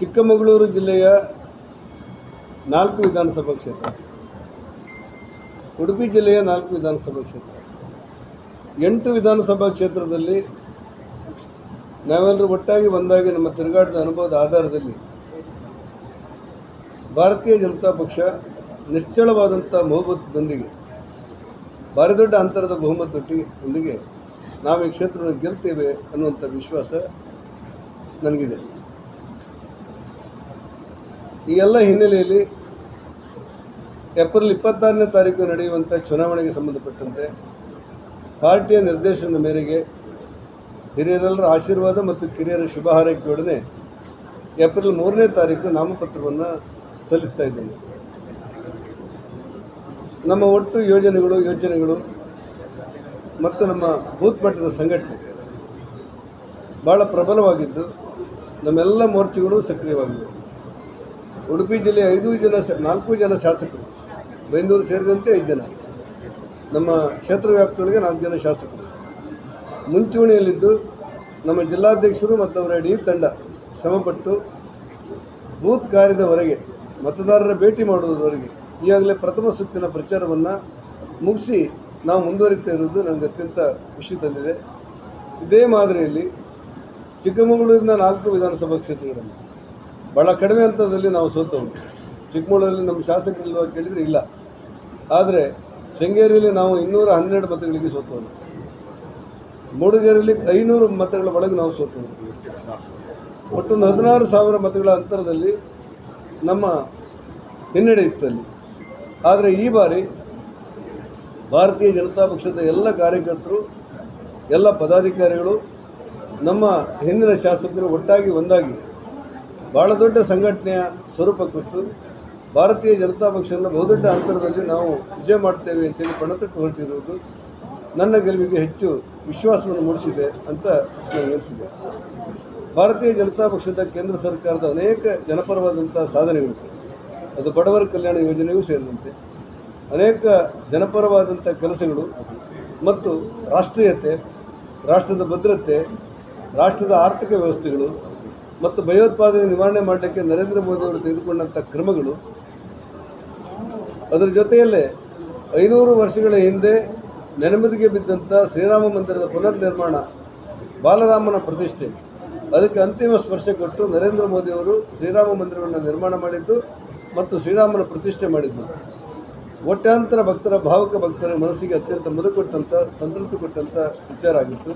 ಚಿಕ್ಕಮಗಳೂರು ಜಿಲ್ಲೆಯ ನಾಲ್ಕು ವಿಧಾನಸಭಾ ಕ್ಷೇತ್ರ, ಉಡುಪಿ ಜಿಲ್ಲೆಯ ನಾಲ್ಕು ವಿಧಾನಸಭಾ ಕ್ಷೇತ್ರ. ಎಂಟು ವಿಧಾನಸಭಾ ಕ್ಷೇತ್ರದಲ್ಲಿ ನಾವೆಲ್ಲರೂ ಒಟ್ಟಾಗಿ ಒಂದಾಗಿ ನಮ್ಮ ತಿರುಗಾಟದ ಅನುಭವದ ಆಧಾರದಲ್ಲಿ ಭಾರತೀಯ ಜನತಾ ಪಕ್ಷ ನಿಶ್ಚಳವಾದಂಥ ಬಹುಮತದೊಂದಿಗೆ, ಭಾರಿ ದೊಡ್ಡ ಅಂತರದ ಬಹುಮತದೊಟ್ಟಿಗೆ ನಾವು ಈ ಕ್ಷೇತ್ರವನ್ನು ಗೆಲ್ತೇವೆ ಅನ್ನುವಂಥ ವಿಶ್ವಾಸ ನನಗಿದೆ. ಈ ಎಲ್ಲ ಹಿನ್ನೆಲೆಯಲ್ಲಿ ಏಪ್ರಿಲ್ ಇಪ್ಪತ್ತಾರನೇ ತಾರೀಕು ನಡೆಯುವಂಥ ಚುನಾವಣೆಗೆ ಸಂಬಂಧಪಟ್ಟಂತೆ ಪಾರ್ಟಿಯ ನಿರ್ದೇಶನದ ಮೇರೆಗೆ ಹಿರಿಯರೆಲ್ಲರ ಆಶೀರ್ವಾದ ಮತ್ತು ಕಿರಿಯರ ಶುಭ ಹಾರೈಕೆಯೊಡನೆ ಏಪ್ರಿಲ್ ಮೂರನೇ ತಾರೀಕು ನಾಮಪತ್ರವನ್ನು ಸಲ್ಲಿಸ್ತಾ ಇದ್ದೇನೆ. ನಮ್ಮ ಒಟ್ಟು ಯೋಜನೆಗಳು ಯೋಜನೆಗಳು ಮತ್ತು ನಮ್ಮ ಬೂತ್ ಮಟ್ಟದ ಸಂಘಟನೆ ಭಾಳ ಪ್ರಬಲವಾಗಿದ್ದು ನಮ್ಮೆಲ್ಲ ಮೋರ್ಚೆಗಳು ಸಕ್ರಿಯವಾಗಿವೆ. ಉಡುಪಿ ಜಿಲ್ಲೆ ಐದು ಜನ ನಾಲ್ಕು ಜನ ಶಾಸಕರು ಬೈಂದೂರು ಸೇರಿದಂತೆ ಐದು ಜನ. ನಮ್ಮ ಕ್ಷೇತ್ರ ವ್ಯಾಪ್ತಿಯೊಳಗೆ ನಾಲ್ಕು ಜನ ಶಾಸಕರು. ಮುಂಚೂಣಿಯಲ್ಲಿದ್ದು ನಮ್ಮ ಜಿಲ್ಲಾಧ್ಯಕ್ಷರು ಮತ್ತು ಅವರ ಇಡೀ ತಂಡ ಶ್ರಮಪಟ್ಟು ಬೂತ್ ಕಾರ್ಯದವರೆಗೆ ಮತದಾರರ ಭೇಟಿ ಮಾಡುವುದರವರೆಗೆ ಈಗಾಗಲೇ ಪ್ರಥಮ ಸುತ್ತಿನ ಪ್ರಚಾರವನ್ನು ಮುಗಿಸಿ ನಾವು ಮುಂದುವರಿತಾ ಇರುವುದು ನನಗೆ ಅತ್ಯಂತ ಖುಷಿ ತಂದಿದೆ. ಇದೇ ಮಾದರಿಯಲ್ಲಿ ಚಿಕ್ಕಮಗಳೂರಿನ ನಾಲ್ಕು ವಿಧಾನಸಭಾ ಕ್ಷೇತ್ರಗಳಲ್ಲಿ ಭಾಳ ಕಡಿಮೆ ಹಂತದಲ್ಲಿ ನಾವು ಸೋತವು ಚಿಕ್ಕಮಗಳೂರಲ್ಲಿ ನಮ್ಮ ಶಾಸಕರಿಲ್ವ ಕೇಳಿದರೆ ಇಲ್ಲ. ಆದರೆ ಶೃಂಗೇರಿಯಲ್ಲಿ ನಾವು ಇನ್ನೂರ ಹನ್ನೆರಡು ಮತಗಳಿಗೆ ಸೋತವರು ಮೂಡಿಗೆರೆಯಲ್ಲಿ ಐನೂರು ಮತಗಳ ಒಳಗೆ ನಾವು ಸೋತವರು ಒಟ್ಟು ಒಂದು ಹದಿನಾರು ಸಾವಿರ ಮತಗಳ ಅಂತರದಲ್ಲಿ ನಮ್ಮ ಹಿನ್ನಡೆ ಇತ್ತು ಅಲ್ಲಿ ಆದರೆ ಈ ಬಾರಿ ಭಾರತೀಯ ಜನತಾ ಪಕ್ಷದ ಎಲ್ಲ ಕಾರ್ಯಕರ್ತರು, ಎಲ್ಲ ಪದಾಧಿಕಾರಿಗಳು ನಮ್ಮ ಹಿಂದಿನ ಶಾಸಕರು ಒಟ್ಟಾಗಿ ಒಂದಾಗಿ ಭಾಳ ದೊಡ್ಡ ಸಂಘಟನೆಯ ಸ್ವರೂಪ ಕೊಟ್ಟು ಭಾರತೀಯ ಜನತಾ ಪಕ್ಷವನ್ನು ಬಹುದೊಡ್ಡ ಅಂತರದಲ್ಲಿ ನಾವು ವಿಜಯ ಮಾಡ್ತೇವೆ ಅಂತೇಳಿ ಪಣತಟ್ಟು ಹೊರಟಿರುವುದು ನನ್ನ ಗೆಲುವಿಗೆ ಹೆಚ್ಚು ವಿಶ್ವಾಸವನ್ನು ಮೂಡಿಸಿದೆ ಅಂತ ನಾನು ಹೇಳಿಸಿದೆ ಭಾರತೀಯ ಜನತಾ ಪಕ್ಷದ ಕೇಂದ್ರ ಸರ್ಕಾರದ ಅನೇಕ ಜನಪರವಾದಂಥ ಸಾಧನೆಗಳು. ಅದು ಬಡವರ ಕಲ್ಯಾಣ ಯೋಜನೆಯೂ ಸೇರಿದಂತೆ ಅನೇಕ ಜನಪರವಾದಂಥ ಕೆಲಸಗಳು ಮತ್ತು ರಾಷ್ಟ್ರೀಯತೆ, ರಾಷ್ಟ್ರದ ಭದ್ರತೆ, ರಾಷ್ಟ್ರದ ಆರ್ಥಿಕ ವ್ಯವಸ್ಥೆಗಳು ಮತ್ತು ಭಯೋತ್ಪಾದನೆ ನಿವಾರಣೆ ಮಾಡಲಿಕ್ಕೆ ನರೇಂದ್ರ ಮೋದಿ ಅವರು ತೆಗೆದುಕೊಂಡಂಥ ಕ್ರಮಗಳು, ಅದರ ಜೊತೆಯಲ್ಲೇ ಐನೂರು ವರ್ಷಗಳ ಹಿಂದೆ ನೆನಮದಿಗೆ ಬಿದ್ದಂಥ ಶ್ರೀರಾಮ ಮಂದಿರದ ಪುನರ್ ನಿರ್ಮಾಣ ಬಾಲರಾಮನ ಪ್ರತಿಷ್ಠೆ. ಅದಕ್ಕೆ ಅಂತಿಮ ಸ್ಪರ್ಶ ಕೊಟ್ಟು ನರೇಂದ್ರ ಮೋದಿಯವರು ಶ್ರೀರಾಮ ಮಂದಿರವನ್ನು ನಿರ್ಮಾಣ ಮಾಡಿದ್ದು ಮತ್ತು ಶ್ರೀರಾಮನ ಪ್ರತಿಷ್ಠೆ ಮಾಡಿದ್ದು. ಒಟ್ಟಾಂತರ ಭಕ್ತರ, ಭಾವಕ ಭಕ್ತರ ಮನಸ್ಸಿಗೆ ಅತ್ಯಂತ ಮುದ ಕೊಟ್ಟಂಥ, ಸಂತೃಪ್ತಿ ಕೊಟ್ಟಂಥ ವಿಚಾರ ಆಗಿತ್ತು.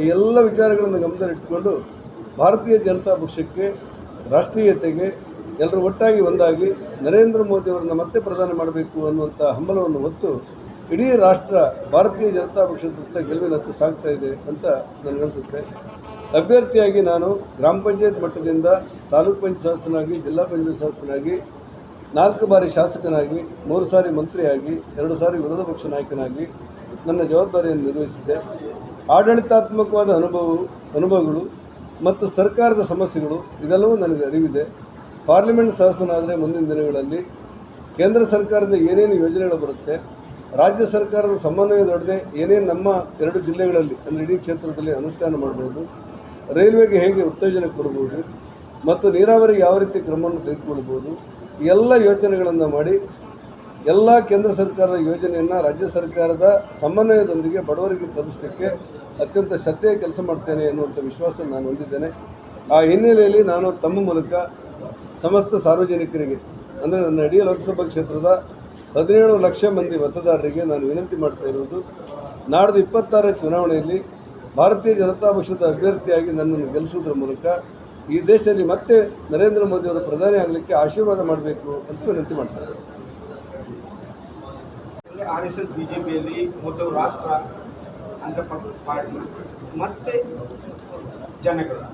ಈ ಎಲ್ಲ ವಿಚಾರಗಳನ್ನು ಗಮನದಲ್ಲಿಟ್ಟುಕೊಂಡು ಭಾರತೀಯ ಜನತಾ ಪಕ್ಷಕ್ಕೆ, ರಾಷ್ಟ್ರೀಯತೆಗೆ ಎಲ್ಲರೂ ಒಟ್ಟಾಗಿ ಒಂದಾಗಿ ನರೇಂದ್ರ ಮೋದಿಯವರನ್ನು ಮತ್ತೆ ಪ್ರಧಾನ ಮಾಡಬೇಕು ಅನ್ನುವಂಥ ಹಂಬಲವನ್ನು ಹೊತ್ತು ಇಡೀ ರಾಷ್ಟ್ರ ಭಾರತೀಯ ಜನತಾ ಪಕ್ಷದತ್ತ ಗೆಲುವಿನತ್ತ ಸಾಗ್ತಾ ಇದೆ ಅಂತ ನನಗನ್ಸುತ್ತೆ ಅಭ್ಯರ್ಥಿಯಾಗಿ ನಾನು ಗ್ರಾಮ ಪಂಚಾಯತ್ ಮಟ್ಟದಿಂದ ತಾಲೂಕು ಪಂಚಾಯತ್ ಸದಸ್ಯನಾಗಿ, ಜಿಲ್ಲಾ ಪಂಚಾಯತ್ ಸದಸ್ಯನಾಗಿ, ನಾಲ್ಕು ಬಾರಿ ಶಾಸಕನಾಗಿ, ಮೂರು ಸಾರಿ ಮಂತ್ರಿಯಾಗಿ, ಎರಡು ಸಾರಿ ವಿರೋಧ ಪಕ್ಷ ನಾಯಕನಾಗಿ ನನ್ನ ಜವಾಬ್ದಾರಿಯನ್ನು ನಿರ್ವಹಿಸಿದೆ ಆಡಳಿತಾತ್ಮಕವಾದ ಅನುಭವ, ಅನುಭವಗಳು ಮತ್ತು ಸರ್ಕಾರದ ಸಮಸ್ಯೆಗಳು ಇದೆಲ್ಲವೂ ನನಗೆ ಅರಿವಿದೆ. ಪಾರ್ಲಿಮೆಂಟ್ ಸದಸ್ಯನಾದರೆ ಮುಂದಿನ ದಿನಗಳಲ್ಲಿ ಕೇಂದ್ರ ಸರ್ಕಾರದ ಏನೇನು ಯೋಜನೆಗಳು ಬರುತ್ತೆ, ರಾಜ್ಯ ಸರ್ಕಾರದ ಸಮನ್ವಯದೊಡನೆ ಏನೇನು ನಮ್ಮ ಎರಡು ಜಿಲ್ಲೆಗಳಲ್ಲಿ, ಅಂದರೆ ಇಡೀ ಕ್ಷೇತ್ರದಲ್ಲಿ ಅನುಷ್ಠಾನ ಮಾಡ್ಬೋದು, ರೈಲ್ವೆಗೆ ಹೇಗೆ ಉತ್ತೇಜನ ಕೊಡ್ಬೋದು, ಮತ್ತು ನೀರಾವರಿಗೆ ಯಾವ ರೀತಿ ಕ್ರಮವನ್ನು ತೆಗೆದುಕೊಳ್ಬೋದು ಎಲ್ಲ ಯೋಚನೆಗಳನ್ನು ಮಾಡಿ ಎಲ್ಲ ಕೇಂದ್ರ ಸರ್ಕಾರದ ಯೋಜನೆಯನ್ನು ರಾಜ್ಯ ಸರ್ಕಾರದ ಸಮನ್ವಯದೊಂದಿಗೆ ಬಡವರಿಗೆ ತಲುಪಿಸಲಿಕ್ಕೆ ಅತ್ಯಂತ ಶ್ರದ್ಧೆಯ ಕೆಲಸ ಮಾಡ್ತೇನೆ ಎನ್ನುವಂಥ ವಿಶ್ವಾಸ ನಾನು ಹೊಂದಿದ್ದೇನೆ. ಆ ಹಿನ್ನೆಲೆಯಲ್ಲಿ ನಾನು ತಮ್ಮ ಮೂಲಕ ಸಮಸ್ತ ಸಾರ್ವಜನಿಕರಿಗೆ, ಅಂದರೆ ನನ್ನ ಇಡೀ ಲೋಕಸಭಾ ಕ್ಷೇತ್ರದ ಹದಿನೇಳು ಲಕ್ಷ ಮಂದಿ ಮತದಾರರಿಗೆ ನಾನು ವಿನಂತಿ ಮಾಡ್ತಾ ಇರುವುದು, ನಾಡ್ದು ಇಪ್ಪತ್ತಾರ ಚುನಾವಣೆಯಲ್ಲಿ ಭಾರತೀಯ ಜನತಾ ಪಕ್ಷದ ಅಭ್ಯರ್ಥಿಯಾಗಿ ನನ್ನನ್ನು ಗೆಲ್ಲಿಸುವುದರ ಮೂಲಕ ಈ ದೇಶದಲ್ಲಿ ಮತ್ತೆ ನರೇಂದ್ರ ಮೋದಿಯವರು ಪ್ರಧಾನಿ ಆಗಲಿಕ್ಕೆ ಆಶೀರ್ವಾದ ಮಾಡಬೇಕು ಅಂತ ವಿನಂತಿ ಮಾಡ್ತಾರೆ ಆರ್ ಎಸ್ ಎಸ್ ಬಿಜೆಪಿಯಲ್ಲಿ ಮೊದಲು ರಾಷ್ಟ್ರ ಅಂತ ಪಾರ್ಟಿ ಮತ್ತೆ ಜನಗಳು.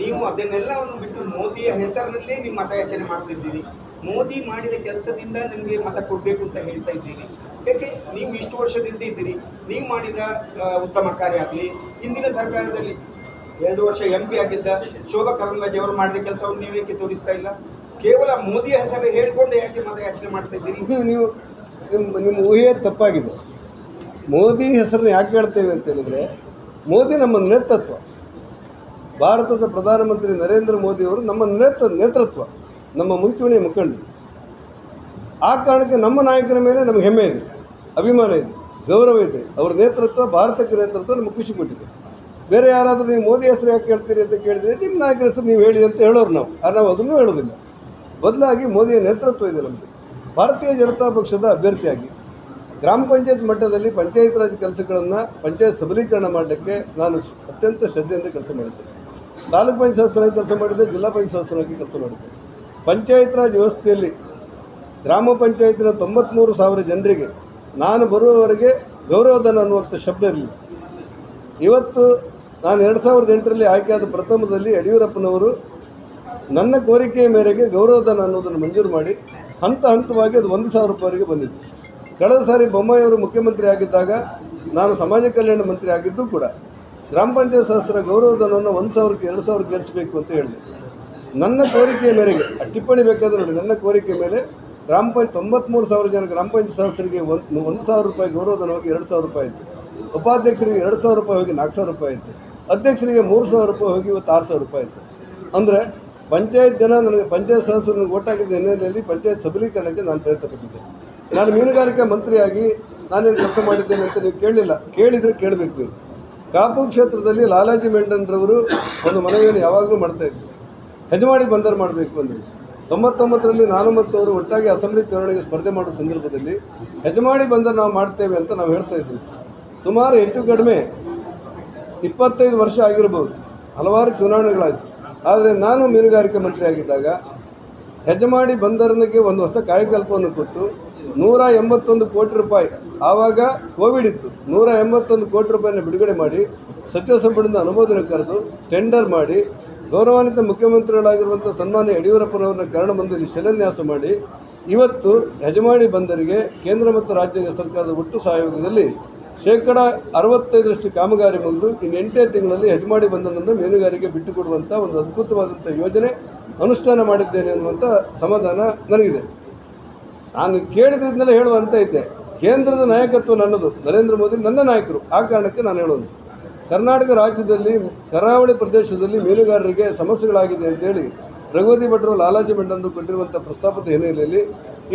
ನೀವು ಅದನ್ನೆಲ್ಲವನ್ನು ಬಿಟ್ಟು ಮೋದಿಯ ಹೆಸರಿನಲ್ಲೇ ನಿಮ್ಮ ಮತಯಾಚನೆ ಮಾಡ್ತಿದ್ದೀರಿ ಮೋದಿ ಮಾಡಿದ ಕೆಲಸದಿಂದ ನಿಮಗೆ ಮತ ಕೊಡಬೇಕು ಅಂತ ಹೇಳ್ತಾ ಇದ್ದೀರಿ. ಯಾಕೆ? ನೀವು ಇಷ್ಟು ವರ್ಷದಿಂದ ಇದ್ದೀರಿ. ನೀವು ಮಾಡಿದ ಉತ್ತಮ ಕಾರ್ಯ ಆಗಲಿ, ಹಿಂದಿನ ಸರ್ಕಾರದಲ್ಲಿ ಎರಡು ವರ್ಷ ಎಂ ಪಿ ಆಗಿದ್ದ ಶೋಭಾ ಕರಂದ್ಲಾಜೆ ಅವರು ಮಾಡಿದ ಕೆಲಸವನ್ನು ನೀವು ತೋರಿಸ್ತಾ ಇಲ್ಲ? ಕೇವಲ ಮೋದಿಯ ಹೆಸರು ಹೇಳ್ಕೊಂಡು ಯಾಕೆ ಮತಯಾಚನೆ ಮಾಡ್ತಾ ಇದ್ದೀರಿ? ನೀವು ನಿಮ್ಮ ನಿಮ್ಮ ಊಹೆ ತಪ್ಪಾಗಿದೆ. ಮೋದಿ ಹೆಸರನ್ನ ಯಾಕೆ ಹೇಳ್ತೇವೆ ಅಂತ ಹೇಳಿದರೆ, ಮೋದಿ ನಮ್ಮ ನೇತೃತ್ವ. ಭಾರತದ ಪ್ರಧಾನಮಂತ್ರಿ ನರೇಂದ್ರ ಮೋದಿಯವರು ನಮ್ಮ ನೇತೃ, ನೇತೃತ್ವ, ನಮ್ಮ ಮುಂಚೂಣಿಯ ಮುಖಂಡರು ಆ ಕಾರಣಕ್ಕೆ ನಮ್ಮ ನಾಯಕರ ಮೇಲೆ ನಮಗೆ ಹೆಮ್ಮೆ ಇದೆ, ಅಭಿಮಾನ ಇದೆ, ಗೌರವ ಇದೆ. ಅವರ ನೇತೃತ್ವ, ಭಾರತಕ್ಕೆ ನೇತೃತ್ವ ನಮಗೆ ಖುಷಿ ಕೊಟ್ಟಿದೆ. ಬೇರೆ ಯಾರಾದರೂ ನೀವು ಮೋದಿ ಹೆಸರು ಯಾಕೆ ಹೇಳ್ತೀರಿ ಅಂತ ಕೇಳಿದರೆ, ನಿಮ್ಮ ನಾಯಕರ ಹೆಸರು ನೀವು ಹೇಳಿ ಅಂತ ಹೇಳೋರು ನಾವು. ನಾವು ಅದನ್ನು ಹೇಳೋದಿಲ್ಲ. ಬದಲಾಗಿ ಮೋದಿಯ ನೇತೃತ್ವ ಇದೆ ನಮಗೆ ಭಾರತೀಯ ಜನತಾ ಪಕ್ಷದ ಅಭ್ಯರ್ಥಿಯಾಗಿ ಗ್ರಾಮ ಪಂಚಾಯತ್ ಮಟ್ಟದಲ್ಲಿ ಪಂಚಾಯತ್ ರಾಜ್ ಕೆಲಸಗಳನ್ನು ಪಂಚಾಯತ್ ಸಬಲೀಕರಣ ಮಾಡಲಿಕ್ಕೆ ನಾನು ಅತ್ಯಂತ ಶ್ರದ್ಧೆಯಿಂದ ಕೆಲಸ ಮಾಡಿದ್ದೇನೆ ತಾಲೂಕು ಪಂಚಾಯತ್ ಕೆಲಸ ಮಾಡಿದ್ದೆ ಜಿಲ್ಲಾ ಪಂಚಾಯತ್ ಸದಸ್ಯರಾಗಿ ಕೆಲಸ ಮಾಡಿದ್ದೆ ಪಂಚಾಯತ್ ರಾಜ್ ವ್ಯವಸ್ಥೆಯಲ್ಲಿ ಗ್ರಾಮ ಪಂಚಾಯತಿನ ತೊಂಬತ್ತ್ಮೂರು ಸಾವಿರ ಜನರಿಗೆ ನಾನು ಬರುವವರೆಗೆ ಗೌರವಧನ ಅನ್ನುವಂಥ ಶಬ್ದ ಇರಲಿಲ್ಲ. ಇವತ್ತು ನಾನು ಎರಡು ಸಾವಿರದ ಎಂಟರಲ್ಲಿ ಆಯ್ಕೆಯಾದ ಪ್ರಥಮದಲ್ಲಿ ಯಡಿಯೂರಪ್ಪನವರು ನನ್ನ ಕೋರಿಕೆಯ ಮೇರೆಗೆ ಗೌರವಧನ ಅನ್ನೋದನ್ನು ಮಂಜೂರು ಮಾಡಿ ಹಂತ ಹಂತವಾಗಿ ಅದು ಒಂದು ಸಾವಿರ ರೂಪಾಯಿವರೆಗೆ ಬಂದಿತ್ತು. ಕಳೆದ ಸಾರಿ ಬೊಮ್ಮಾಯಿಯವರು ಮುಖ್ಯಮಂತ್ರಿ ಆಗಿದ್ದಾಗ ನಾನು ಸಮಾಜ ಕಲ್ಯಾಣ ಮಂತ್ರಿ ಆಗಿದ್ದು ಕೂಡ ಗ್ರಾಮ ಪಂಚಾಯತ್ ಸದಸ್ಯರ ಗೌರವಧನವನ್ನು ಒಂದು ಸಾವಿರಕ್ಕೆ ಎರಡು ಸಾವಿರಕ್ಕೆ ಏರಿಸಬೇಕು ಅಂತ ಹೇಳಿದೆ. ನನ್ನ ಕೋರಿಕೆಯ ಮೇರೆಗೆ ಟಿಪ್ಪಣಿ ಬೇಕಾದ್ರೆ ನೋಡಿ, ನನ್ನ ಕೋರಿಕೆ ಮೇಲೆ ಗ್ರಾಮ ಪಂಚಾಯತ್ ತೊಂಬತ್ತ್ಮೂರು ಸಾವಿರ ಜನ ಗ್ರಾಮ ಪಂಚಾಯತ್ ಸದಸ್ಯರಿಗೆ ಒಂದು ಒಂದು ಸಾವಿರ ರೂಪಾಯಿ ಗೌರವಧನವಾಗಿ ಎರಡು ಸಾವಿರ ರೂಪಾಯಿ ಇತ್ತು ಉಪಾಧ್ಯಕ್ಷರಿಗೆ ಎರಡು ಸಾವಿರ ರೂಪಾಯಿ ಹೋಗಿ ನಾಲ್ಕು ಸಾವಿರ ರೂಪಾಯಿ ಇತ್ತು ಅಧ್ಯಕ್ಷರಿಗೆ ಮೂರು ಸಾವಿರ ರೂಪಾಯಿ ಹೋಗಿ ಇವತ್ತು ಆರು ಸಾವಿರ ರೂಪಾಯಿ ಇತ್ತು ಅಂದರೆ ಪಂಚಾಯತ್ ಜನ ನನಗೆ, ಪಂಚಾಯತ್ ಸದಸ್ಯರನ್ನು ಓಟಾಕಿದ್ದ ಹಿನ್ನೆಲೆಯಲ್ಲಿ ಪಂಚಾಯತ್ ಸಬಲೀಕರಣಕ್ಕೆ ನಾನು ಪ್ರಯತ್ನ ಪಟ್ಟಿದ್ದೆ. ನಾನು ಮೀನುಗಾರಿಕಾ ಮಂತ್ರಿಯಾಗಿ ನಾನೇನು ಕೆಲಸ ಮಾಡಿದ್ದೇನೆ ಅಂತ ನೀವು ಕೇಳಲಿಲ್ಲ. ಕೇಳಿದರೆ ಕೇಳಬೇಕು ನೀವು. ಕಾಪು ಕ್ಷೇತ್ರದಲ್ಲಿ ಲಾಲಾಜಿ ಮೆಂಡನ್ರವರು ಒಂದು ಮನವಿಯನ್ನು ಯಾವಾಗಲೂ ಮಾಡ್ತಾ ಇದ್ರು ಹೆಜಮಾಡಿ ಬಂದರು ಮಾಡಬೇಕು ಅಂದರೆ. ತೊಂಬತ್ತೊಂಬತ್ತರಲ್ಲಿ ನಾನು ಮತ್ತು ಅವರು ಒಟ್ಟಾಗಿ ಅಸೆಂಬ್ಲಿ ಚುನಾವಣೆಗೆ ಸ್ಪರ್ಧೆ ಮಾಡೋ ಸಂದರ್ಭದಲ್ಲಿ ಹೆಜಮಾಡಿ ಬಂದರು ನಾವು ಮಾಡ್ತೇವೆ ಅಂತ ನಾವು ಹೇಳ್ತಾ ಇದ್ವಿ. ಸುಮಾರು ಹೆಚ್ಚು ಕಡಿಮೆ ಇಪ್ಪತ್ತೈದು ವರ್ಷ ಆಗಿರ್ಬೋದು. ಹಲವಾರು ಚುನಾವಣೆಗಳಾಯಿತು. ಆದರೆ ನಾನು ಮೀನುಗಾರಿಕೆ ಮಂತ್ರಿ ಆಗಿದ್ದಾಗ ಹೆಜಮಾಡಿ ಬಂದರನಿಗೆ ಒಂದು ಹೊಸ ಕಾರ್ಯಕಲ್ಪವನ್ನು ಕೊಟ್ಟು ನೂರ ಎಂಬತ್ತೊಂದು ಕೋಟಿ ರೂಪಾಯಿ. ಆವಾಗ ಕೋವಿಡ್ ಇತ್ತು. ನೂರ ಎಂಬತ್ತೊಂದು ಕೋಟಿ ರೂಪಾಯಿನ ಬಿಡುಗಡೆ ಮಾಡಿ ಸಚಿವ ಸಂಪುಟದಿಂದ ಅನುಮೋದನೆ ಕರೆದು ಟೆಂಡರ್ ಮಾಡಿ ಗೌರವಾನ್ವಿತ ಮುಖ್ಯಮಂತ್ರಿಗಳಾಗಿರುವಂಥ ಸನ್ಮಾನ್ಯ ಯಡಿಯೂರಪ್ಪನವರನ್ನ ಕರ್ಣ ಬಂದಲ್ಲಿ ಶಿಲಾನ್ಯಾಸ ಮಾಡಿ ಇವತ್ತು ಯಜಮಾಡಿ ಬಂದರಿಗೆ ಕೇಂದ್ರ ಮತ್ತು ರಾಜ್ಯ ಸರ್ಕಾರದ ಒಟ್ಟು ಸಹಯೋಗದಲ್ಲಿ ಶೇಕಡ ಅರವತ್ತೈದರಷ್ಟು ಕಾಮಗಾರಿ ಮುಗಿದು ಇನ್ನು ಎಂಟೇ ತಿಂಗಳಲ್ಲಿ ಹೆಜ್ಮಾಡಿ ಬಂದನನ್ನು ಮೀನುಗಾರಿಕೆ ಬಿಟ್ಟುಕೊಡುವಂಥ ಒಂದು ಅದ್ಭುತವಾದಂಥ ಯೋಜನೆ ಅನುಷ್ಠಾನ ಮಾಡಿದ್ದೇನೆ ಅನ್ನುವಂಥ ಸಮಾಧಾನ ನನಗಿದೆ. ನಾನು ಕೇಳಿದ್ರಿಂದಲೇ ಹೇಳುವಂತ ಇದ್ದೆ. ಕೇಂದ್ರದ ನಾಯಕತ್ವ ನನ್ನದು. ನರೇಂದ್ರ ಮೋದಿ ನನ್ನ ನಾಯಕರು. ಆ ಕಾರಣಕ್ಕೆ ನಾನು ಹೇಳೋದು. ಕರ್ನಾಟಕ ರಾಜ್ಯದಲ್ಲಿ, ಕರಾವಳಿ ಪ್ರದೇಶದಲ್ಲಿ ಮೀನುಗಾರರಿಗೆ ಸಮಸ್ಯೆಗಳಾಗಿದೆ ಅಂತೇಳಿ ರಘುವತಿ ಭಟ್ರು, ಲಾಲಾಜಿ ಮಂಡಂದು ಕೊಟ್ಟಿರುವಂಥ ಪ್ರಸ್ತಾಪದ ಹಿನ್ನೆಲೆಯಲ್ಲಿ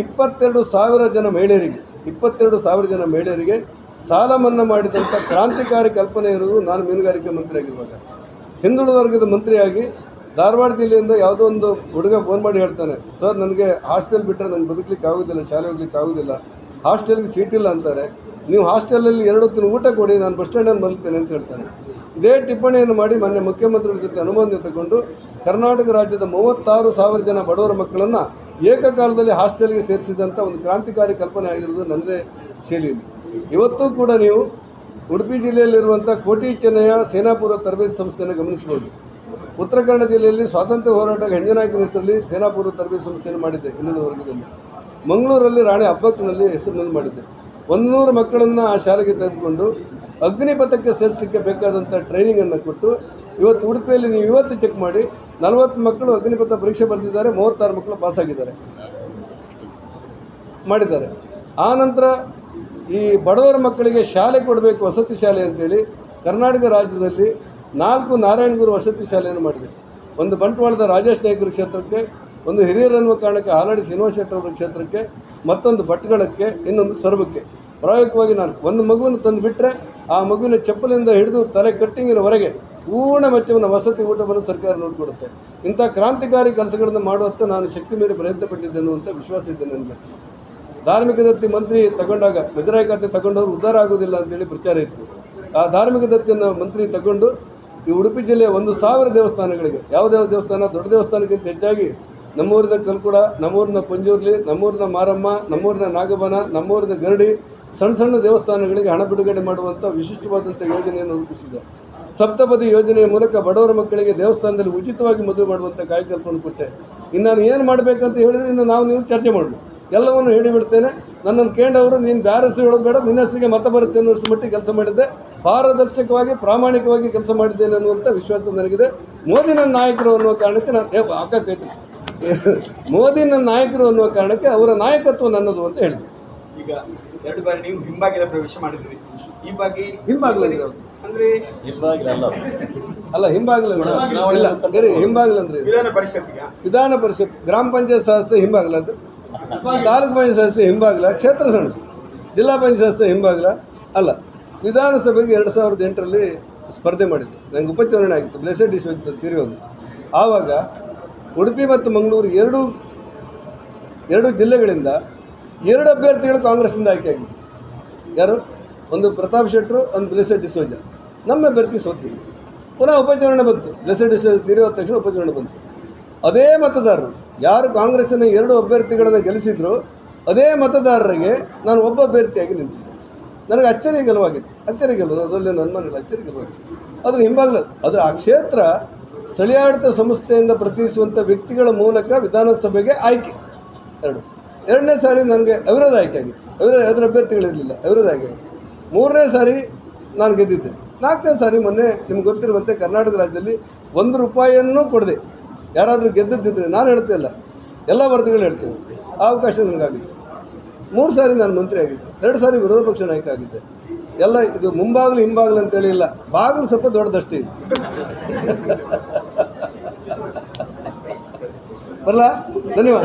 ಇಪ್ಪತ್ತೆರಡು ಸಾವಿರ ಜನ ಮಹಿಳೆಯರಿಗೆ, ಇಪ್ಪತ್ತೆರಡು ಸಾವಿರ ಜನ ಮಹಿಳೆಯರಿಗೆ ಸಾಲ ಮನ್ನಾ ಮಾಡಿದಂಥ ಕ್ರಾಂತಿಕಾರಿ ಕಲ್ಪನೆ ಇರುವುದು ನಾನು ಮೀನುಗಾರಿಕೆ ಮಂತ್ರಿ ಆಗಿರುವಾಗ. ಹಿಂದುಳಿದ ವರ್ಗದ ಮಂತ್ರಿಯಾಗಿ ಧಾರವಾಡ ಜಿಲ್ಲೆಯಿಂದ ಯಾವುದೋ ಒಂದು ಹುಡುಗ ಫೋನ್ ಮಾಡಿ ಹೇಳ್ತಾನೆ ಸರ್ ನನಗೆ ಹಾಸ್ಟೆಲ್ ಬಿಟ್ಟರೆ ನನಗೆ ಬದುಕಲಿಕ್ಕೆ ಆಗೋದಿಲ್ಲ, ಶಾಲೆ ಹೋಗ್ಲಿಕ್ಕೆ ಆಗೋದಿಲ್ಲ. ಹಾಸ್ಟೆಲ್ಗೆ ಸೀಟ್ ಇಲ್ಲ ಅಂತಾರೆ. ನೀವು ಹಾಸ್ಟೆಲಲ್ಲಿ ಎರಡು ಹೊತ್ತಿನ ಊಟ ಕೊಡಿ, ನಾನು ಬಸ್ ಸ್ಟ್ಯಾಂಡಲ್ಲಿ ಮಲಗ್ತೇನೆ ಅಂತ ಹೇಳ್ತಾನೆ. ಇದೇ ಟಿಪ್ಪಣಿಯನ್ನು ಮಾಡಿ ಮೊನ್ನೆ ಮುಖ್ಯಮಂತ್ರಿಗಳ ಜೊತೆ ಅನುಮೋದನೆ ತಗೊಂಡು ಕರ್ನಾಟಕ ರಾಜ್ಯದ ಮೂವತ್ತಾರು ಸಾವಿರ ಜನ ಬಡವರ ಮಕ್ಕಳನ್ನು ಏಕಕಾಲದಲ್ಲಿ ಹಾಸ್ಟೆಲ್ಗೆ ಸೇರಿಸಿದಂಥ ಒಂದು ಕ್ರಾಂತಿಕಾರಿ ಕಲ್ಪನೆ ಆಗಿರೋದು ನನ್ನದೇ ಶೈಲಿಯಲ್ಲಿ. ಇವತ್ತೂ ಕೂಡ ನೀವು ಉಡುಪಿ ಜಿಲ್ಲೆಯಲ್ಲಿರುವಂಥ ಕೋಟಿ ಚೆನ್ನಯ ಸೇನಾಪುರ ತರಬೇತಿ ಸಂಸ್ಥೆಯನ್ನು ಗಮನಿಸಬಹುದು ಉತ್ತರ ಕನ್ನಡ ಜಿಲ್ಲೆಯಲ್ಲಿ ಸ್ವಾತಂತ್ರ್ಯ ಹೋರಾಟ ಹೆಂಜನಾಯಕನ ಹೆಸರಲ್ಲಿ ಸೇನಾಪುರ ತರಬೇತಿ ಸಂಸ್ಥೆಯನ್ನು ಮಾಡಿದ್ದೆ ಹಿಂದಿನ ವರ್ಗದಲ್ಲಿ. ಮಂಗಳೂರಲ್ಲಿ ರಾಣಿ ಅಬ್ಬಕ್ಕನಲ್ಲಿ ಹೆಸರಿನಲ್ಲಿ ಮಾಡಿದ್ದೆ. ಒಂದುನೂರು ಮಕ್ಕಳನ್ನು ಆ ಶಾಲೆಗೆ ತೆಗೆದುಕೊಂಡು ಅಗ್ನಿಪಥಕ್ಕೆ ಸೇರಿಸಲಿಕ್ಕೆ ಬೇಕಾದಂಥ ಟ್ರೈನಿಂಗನ್ನು ಕೊಟ್ಟು ಇವತ್ತು ಉಡುಪಿಯಲ್ಲಿ ನೀವು ಇವತ್ತು ಚೆಕ್ ಮಾಡಿ ನಲವತ್ತು ಮಕ್ಕಳು ಅಗ್ನಿಪಥ ಪರೀಕ್ಷೆ ಬರೆದಿದ್ದಾರೆ, ಮೂವತ್ತಾರು ಮಕ್ಕಳು ಪಾಸಾಗಿದ್ದಾರೆ. ಮಾಡಿದ್ದಾರೆ. ಆ ನಂತರ ಈ ಬಡವರ ಮಕ್ಕಳಿಗೆ ಶಾಲೆ ಕೊಡಬೇಕು ವಸತಿ ಶಾಲೆ ಅಂತೇಳಿ ಕರ್ನಾಟಕ ರಾಜ್ಯದಲ್ಲಿ ನಾಲ್ಕು ನಾರಾಯಣಗುರು ವಸತಿ ಶಾಲೆಯನ್ನು ಮಾಡಿದೆ. ಒಂದು ಬಂಟ್ವಾಳದ ರಾಜೇಶ್ ನಾಯ್ಕರ ಕ್ಷೇತ್ರಕ್ಕೆ, ಒಂದು ಹಿರಿಯರನ್ನುವ ಕಾರಣಕ್ಕೆ ಹಾಲಾಡಿ ಶ್ರೀನಿವಾಸ ಶೆಟ್ಟರ್ ಅವರ ಕ್ಷೇತ್ರಕ್ಕೆ, ಮತ್ತೊಂದು ಭಟ್ಗಳಕ್ಕೆ ಇನ್ನೊಂದು ಸೊರಬಕ್ಕೆ. ಪ್ರಾಯೋಗಿಕವಾಗಿ ನಾನು ಒಂದು ಮಗುವನ್ನು ತಂದು ಬಿಟ್ಟರೆ ಆ ಮಗುವಿನ ಚಪ್ಪಲಿಂದ ಹಿಡಿದು ತಲೆ ಕಟ್ಟಿಂಗಿನವರೆಗೆ ಪೂರ್ಣ ವೆಚ್ಚವನ್ನು ವಸತಿ ಊಟವನ್ನು ಸರ್ಕಾರ ನೋಡಿಕೊಡುತ್ತೆ. ಇಂಥ ಕ್ರಾಂತಿಕಾರಿ ಕೆಲಸಗಳನ್ನು ಮಾಡುವತ್ತ ನಾನು ಶಕ್ತಿ ಮೀರಿ ಪ್ರಯತ್ನ ಪಟ್ಟಿದ್ದೆ ಅನ್ನುವಂಥ ವಿಶ್ವಾಸ ಇದೆ ನನಗೆ. ಧಾರ್ಮಿಕ ದತ್ತಿ ಮಂತ್ರಿ ತಗೊಂಡಾಗ ಮುಜರಾಯಿ ಖಾತೆ ತಗೊಂಡವರು ಉದ್ಧಾರ ಆಗೋದಿಲ್ಲ ಅಂತೇಳಿ ಪ್ರಚಾರ ಇತ್ತು. ಆ ಧಾರ್ಮಿಕ ದತ್ತಿಯನ್ನು ಮಂತ್ರಿ ತಗೊಂಡು ಈ ಉಡುಪಿ ಜಿಲ್ಲೆಯ ಒಂದು ಸಾವಿರ ದೇವಸ್ಥಾನಗಳಿಗೆ ಯಾವುದ್ಯಾವ ದೇವಸ್ಥಾನ, ದೊಡ್ಡ ದೇವಸ್ಥಾನಕ್ಕಿಂತ ಹೆಚ್ಚಾಗಿ ನಮ್ಮೂರಿನ ಕಲ್ಕುಡ, ನಮ್ಮೂರಿನ ಪಂಜೂರ್ಲಿ, ನಮ್ಮೂರಿನ ಮಾರಮ್ಮ, ನಮ್ಮೂರಿನ ನಾಗಬನ, ನಮ್ಮೂರಿನ ಗರಡಿ, ಸಣ್ಣ ಸಣ್ಣ ದೇವಸ್ಥಾನಗಳಿಗೆ ಹಣ ಬಿಡುಗಡೆ ಮಾಡುವಂಥ ವಿಶಿಷ್ಟವಾದಂಥ ಯೋಜನೆಯನ್ನು ರೂಪಿಸಿದೆ. ಸಪ್ತಪದಿ ಯೋಜನೆಯ ಮೂಲಕ ಬಡವರ ಮಕ್ಕಳಿಗೆ ದೇವಸ್ಥಾನದಲ್ಲಿ ಉಚಿತವಾಗಿ ಮದುವೆ ಮಾಡುವಂಥ ಕಾಯಕಲ್ಪವನ್ನು ಕೊಟ್ಟೆ. ಇನ್ನು ನಾನು ಏನು ಮಾಡಬೇಕಂತ ಹೇಳಿದರೆ ಇನ್ನು ನಾವು ನೀವು ಚರ್ಚೆ ಮಾಡೋಣ ಎಲ್ಲವನ್ನು ಹೇಳಿಬಿಡ್ತೇನೆ ನನ್ನನ್ನು ಕೇಂಡವರು ನೀನು ಬೇರೆ ಹೆಸರು ಹೇಳೋದು ಬೇಡ ನಿನ್ನ ಹೆಸರಿಗೆ ಮತ ಬರುತ್ತೆ ಅನ್ನೋ ಮಟ್ಟಿಗೆ ಕೆಲಸ ಮಾಡಿದ್ದೆ. ಪಾರದರ್ಶಕವಾಗಿ ಪ್ರಾಮಾಣಿಕವಾಗಿ ಕೆಲಸ ಮಾಡಿದ್ದೇನೆ ಅನ್ನುವಂಥ ವಿಶ್ವಾಸ ನನಗಿದೆ. ಮೋದಿ ನನ್ನ ನಾಯಕರು ಅನ್ನುವ ಕಾರಣಕ್ಕೆ ನಾನು ಏ ಅಕ್ಕ ಕೈತು ಮೋದಿ ನನ್ನ ನಾಯಕರು ಅನ್ನುವ ಕಾರಣಕ್ಕೆ ಅವರ ನಾಯಕತ್ವ ನನ್ನದು ಅಂತ ಹೇಳಿದೆ. ಈಗ ಎರಡು ಬಾರಿ ನೀವು ಹಿಂಬಾಗಿಲ ಪ್ರವೇಶ ಮಾಡಿದ್ರಿ. ಈ ಬಾಗಿ ಹಿಂಬಾಗಿಲ ಅಂದ್ರೆ ಹಿಂಬಾಗಿಲ ಅಲ್ಲ ಹಿಂಬಾಗಿಲ ಇಲ್ಲ ಗರಿ ಹಿಂಬಾಗಿಲು ಅಂದ್ರೆ? ವಿಧಾನ ಪರಿಷತ್ ವಿಧಾನ ಪರಿಷತ್ ಗ್ರಾಮ ಪಂಚಾಯತ್ ಸದಸ್ಯ ಹಿಂಬಾಗಿಲ ಅದು. ತಾಲೂಕು ಪಂಚಾಯತ್ ಸದಸ್ಯ ಹಿಂಬಾಗಿಲ, ಕ್ಷೇತ್ರ ಸಮಿತಿ, ಜಿಲ್ಲಾ ಪಂಚಾಯತ್ ಸದಸ್ಯ ಹಿಂಬಾಗಿಲ, ಅಲ್ಲ, ವಿಧಾನಸಭೆಗೆ ಎರಡು ಸಾವಿರದ ಎಂಟರಲ್ಲಿ ಸ್ಪರ್ಧೆ ಮಾಡಿದ್ದೆ ನನಗೆ ಉಪಚುನಾವಣೆ ಆಗಿತ್ತು ಬ್ಲೆಸೆಡ್ ಡಿಸ್ ತಿರುಗೋದು ಆವಾಗ ಉಡುಪಿ ಮತ್ತು ಮಂಗಳೂರು ಎರಡು ಎರಡು ಜಿಲ್ಲೆಗಳಿಂದ ಎರಡು ಅಭ್ಯರ್ಥಿಗಳು ಕಾಂಗ್ರೆಸ್ನಿಂದ ಆಯ್ಕೆ ಆಗಿದ್ದು ಯಾರು? ಒಂದು ಪ್ರತಾಪ್ ಶೆಟ್ಟರು, ಒಂದು ಬ್ಲೆಸೆಡ್ ಡಿಸೋಜ ನಮ್ಮ ಅಭ್ಯರ್ಥಿ ಸೋತಿ. ಪುನಃ ಉಪಚುನಾವಣೆ ಬಂತು. ಬ್ಲೆಸೆಡ್ ಡಿಸೋಜ ತಿರುಗಿದ ತಕ್ಷಣ ಉಪಚುನಾವಣೆ ಬಂತು. ಅದೇ ಮತದಾರರು ಯಾರು ಕಾಂಗ್ರೆಸ್ಸಿನ ಎರಡು ಅಭ್ಯರ್ಥಿಗಳನ್ನು ಗೆಲ್ಲಿಸಿದ್ರು, ಅದೇ ಮತದಾರರಿಗೆ ನಾನು ಒಬ್ಬ ಅಭ್ಯರ್ಥಿಯಾಗಿ ನಿಂತಿದ್ದೆ. ನನಗೆ ಅಚ್ಚರಿ ಗೆಲುವಾಗಿತ್ತು. ಅಚ್ಚರಿ ಗೆಲುವು ಅದರಲ್ಲಿ ನನ್ನ ಮನೇಲಿ ಅಚ್ಚರಿ ಗೆಲುವಾಗಿತ್ತು. ಅದ್ರ ಹಿಂಬಾಗಲ ಅದರ ಆ ಕ್ಷೇತ್ರ ಸ್ಥಳೀಯಾಡಳಿತ ಸಂಸ್ಥೆಯಿಂದ ಪ್ರತಿನಿಧಿಸುವಂಥ ವ್ಯಕ್ತಿಗಳ ಮೂಲಕ ವಿಧಾನಸಭೆಗೆ ಆಯ್ಕೆ. ಎರಡು. ಎರಡನೇ ಸಾರಿ ನನಗೆ ಅವಿರೋಧ ಆಯ್ಕೆ ಆಗಿತ್ತು. ಅವಿರೋಧ ಅದರ ಅಭ್ಯರ್ಥಿಗಳಿರಲಿಲ್ಲ, ಅವಿರೋಧ ಆಯ್ಕೆ ಮೂರನೇ ಸಾರಿ ನಾನು ಗೆದ್ದಿದ್ದೆ. ನಾಲ್ಕನೇ ಸಾರಿ ಮೊನ್ನೆ ನಿಮ್ಗೆ ಗೊತ್ತಿರುವಂತೆ ಕರ್ನಾಟಕ ರಾಜ್ಯದಲ್ಲಿ ಒಂದು ರೂಪಾಯಿಯನ್ನು ಕೊಡದೆ ಯಾರಾದರೂ ಗೆದ್ದಿದ್ದಿದ್ರೆ ನಾನು ಹೇಳ್ತಿಲ್ಲ ಎಲ್ಲ ವರದಿಗಳು ಹೇಳ್ತೇನೆ. ಆ ಅವಕಾಶ ನನಗಾಗಿತ್ತು. ಮೂರು ಸಾರಿ ನಾನು ಮಂತ್ರಿ ಆಗಿದ್ದೆ. ಎರಡು ಸಾರಿ ವಿರೋಧ ಪಕ್ಷ ನಾಯಕ ಆಗಿದ್ದೆ. ಎಲ್ಲ ಇದು ಮುಂಬಾಗಿಲು ಹಿಂಬಾಗಿಲು ಅಂತೇಳಿ ಇಲ್ಲ. ಬಾಗಿಲು ಸ್ವಲ್ಪ ದೊಡ್ಡದಷ್ಟೇ ಇದೆ. ಬರಲ್ಲ ಧನ್ಯವಾದ.